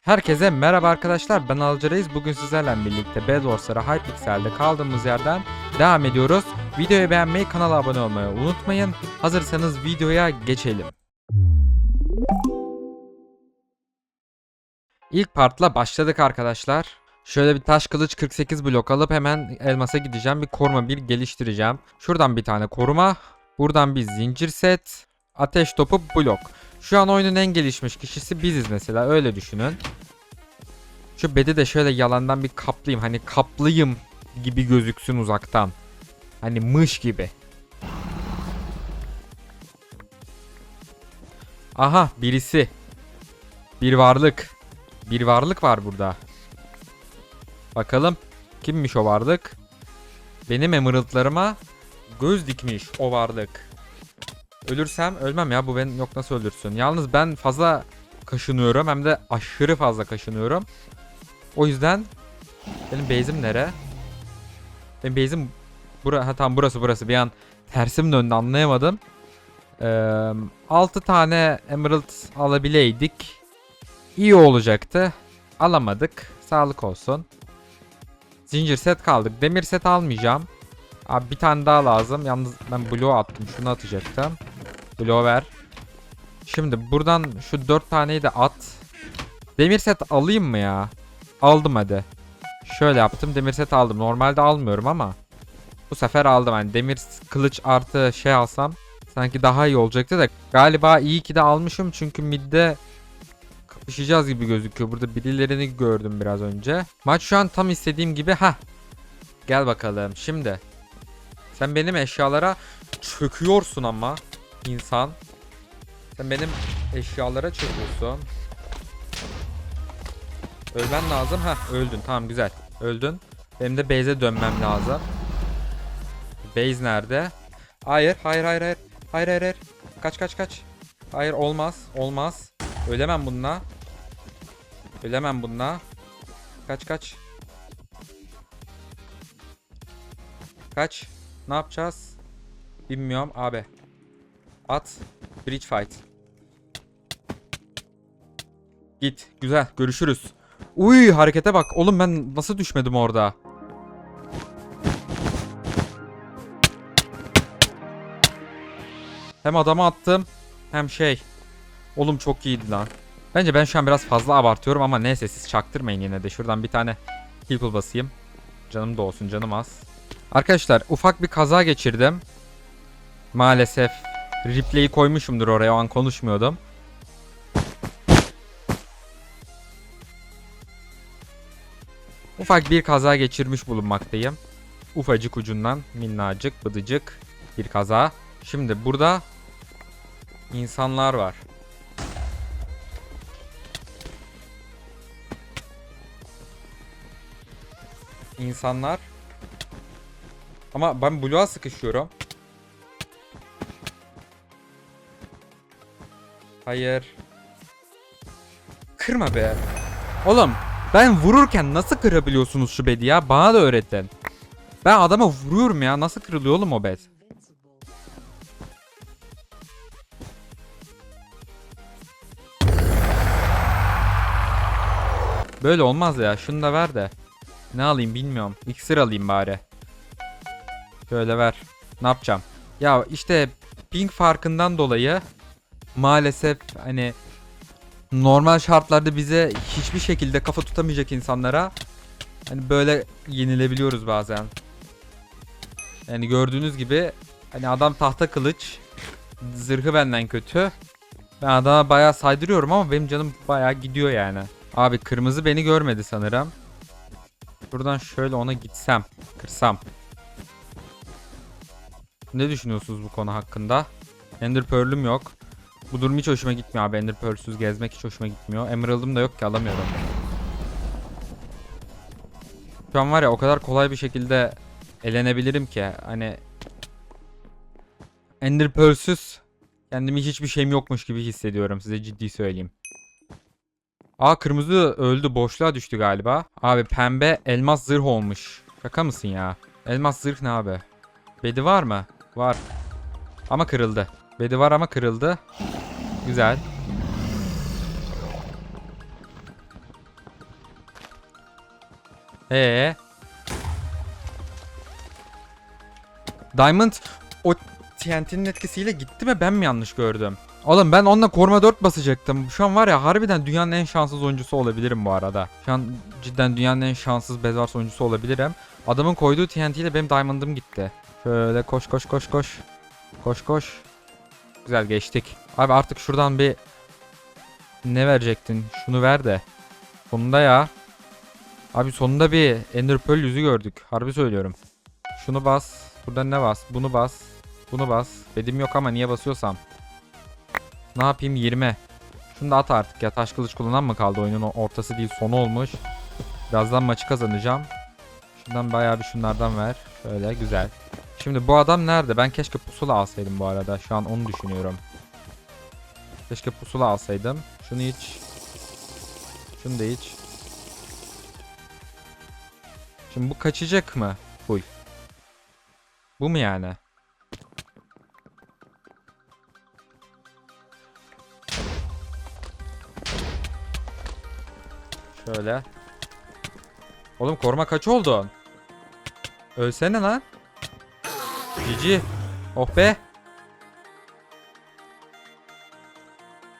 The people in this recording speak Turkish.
Herkese merhaba arkadaşlar ben Alca Reis. Bugün sizlerle birlikte Bedwars'lara Hypixel'de kaldığımız yerden devam ediyoruz. Videoyu beğenmeyi, kanala abone olmayı unutmayın. Hazırsanız videoya geçelim. İlk partla başladık arkadaşlar. Şöyle bir taş kılıç 48 blok alıp hemen elmasa gideceğim. Bir koruma bir geliştireceğim. Şuradan bir tane koruma. Buradan bir zincir set. Ateş topu blok. Şu an oyunun en gelişmiş kişisi biziz mesela öyle düşünün. Şu bedi de şöyle yalandan bir kaplayayım. Hani kaplıyım gibi gözüksün uzaktan. Hani mış gibi. Aha birisi. Bir varlık. Bir varlık var burada. Bakalım kimmiş o varlık? Benim emeraldlarıma göz dikmiş o varlık. Ölürsem ölmem ya bu beni yok nasıl öldürsün. Yalnız ben fazla kaşınıyorum hem de aşırı fazla kaşınıyorum. O yüzden benim base'im nere? Benim base'im bura ha tam burası burası bir an tersim döndü anlayamadım. Ee, 6 tane emerald alabileydik. İyi olacaktı. Alamadık. Sağlık olsun. Zincir set kaldık. Demir set almayacağım. Abi bir tane daha lazım. Yalnız ben bloğu attım. Şunu atacaktım. Bloğu ver. Şimdi buradan şu 4 taneyi de at. Demir set alayım mı ya? Aldım hadi. Şöyle yaptım. Demir set aldım. Normalde almıyorum ama. Bu sefer aldım. Yani demir kılıç artı şey alsam sanki daha iyi olacaktı da. Galiba iyi ki de almışım. Çünkü midde kapışacağız gibi gözüküyor. Burada birilerini gördüm biraz önce. Maç şu an tam istediğim gibi. ha. Gel bakalım. Şimdi. Sen benim eşyalara çöküyorsun ama insan. Sen benim eşyalara çöküyorsun. Ölmen lazım. Ha öldün. Tamam güzel. Öldün. Benim de base'e dönmem lazım. Base nerede? Hayır, hayır, hayır, hayır. Hayır, hayır, hayır. Kaç, kaç, kaç. Hayır, olmaz, olmaz. Ölemem bununla. Ölemem bununla. Kaç, kaç. Kaç. Ne yapacağız? Bilmiyorum abi. At. Bridge fight. Git. Güzel. Görüşürüz. Uy harekete bak. Oğlum ben nasıl düşmedim orada? Hem adama attım hem şey. Oğlum çok iyiydi lan. Bence ben şu an biraz fazla abartıyorum ama neyse siz çaktırmayın yine de. Şuradan bir tane heal basayım. Canım da olsun canım az. Arkadaşlar ufak bir kaza geçirdim. Maalesef replay'i koymuşumdur oraya o an konuşmuyordum. Ufak bir kaza geçirmiş bulunmaktayım. Ufacık ucundan minnacık bıdıcık bir kaza. Şimdi burada insanlar var. İnsanlar ama ben bloğa sıkışıyorum. Hayır. Kırma be. Oğlum ben vururken nasıl kırabiliyorsunuz şu bedi ya? Bana da öğretin. Ben adama vuruyorum ya. Nasıl kırılıyor oğlum o bed? Böyle olmaz ya. Şunu da ver de. Ne alayım bilmiyorum. İksir alayım bari. Şöyle ver. Ne yapacağım? Ya işte ping farkından dolayı maalesef hani normal şartlarda bize hiçbir şekilde kafa tutamayacak insanlara hani böyle yenilebiliyoruz bazen. Yani gördüğünüz gibi hani adam tahta kılıç zırhı benden kötü. Ben adama bayağı saydırıyorum ama benim canım bayağı gidiyor yani. Abi kırmızı beni görmedi sanırım. Buradan şöyle ona gitsem, kırsam. Ne düşünüyorsunuz bu konu hakkında? Ender Pearl'üm yok. Bu durum hiç hoşuma gitmiyor abi. Ender Pearl'süz gezmek hiç hoşuma gitmiyor. Emerald'ım da yok ki alamıyorum. Şu an var ya o kadar kolay bir şekilde elenebilirim ki. Hani Ender Pearl'süz kendimi hiçbir şeyim yokmuş gibi hissediyorum. Size ciddi söyleyeyim. Aa kırmızı öldü. Boşluğa düştü galiba. Abi pembe elmas zırh olmuş. Şaka mısın ya? Elmas zırh ne abi? Bedi var mı? Var. Ama kırıldı. Bedi var ama kırıldı. Güzel. Ee. Diamond o TNT'nin etkisiyle gitti mi ben mi yanlış gördüm? Oğlum ben onunla koruma 4 basacaktım. Şu an var ya harbiden dünyanın en şanssız oyuncusu olabilirim bu arada. Şu an cidden dünyanın en şanssız Bedwars oyuncusu olabilirim. Adamın koyduğu TNT ile benim Diamond'ım gitti. Şöyle koş koş koş koş. Koş koş. Güzel geçtik. Abi artık şuradan bir ne verecektin? Şunu ver de. Sonunda ya. Abi sonunda bir Ender Pearl yüzü gördük. Harbi söylüyorum. Şunu bas. Burada ne bas? Bunu bas. Bunu bas. Bedim yok ama niye basıyorsam. Ne yapayım 20. Şunu da at artık ya. Taş kılıç kullanan mı kaldı? Oyunun ortası değil sonu olmuş. Birazdan maçı kazanacağım. Şundan bayağı bir şunlardan ver. Şöyle güzel. Şimdi bu adam nerede? Ben keşke pusula alsaydım bu arada. Şu an onu düşünüyorum. Keşke pusula alsaydım. Şunu iç. Şunu da iç. Şimdi bu kaçacak mı? Full. Bu mu yani? Şöyle. Oğlum koruma kaç oldu? Ölsene lan. Didi, Ao pé.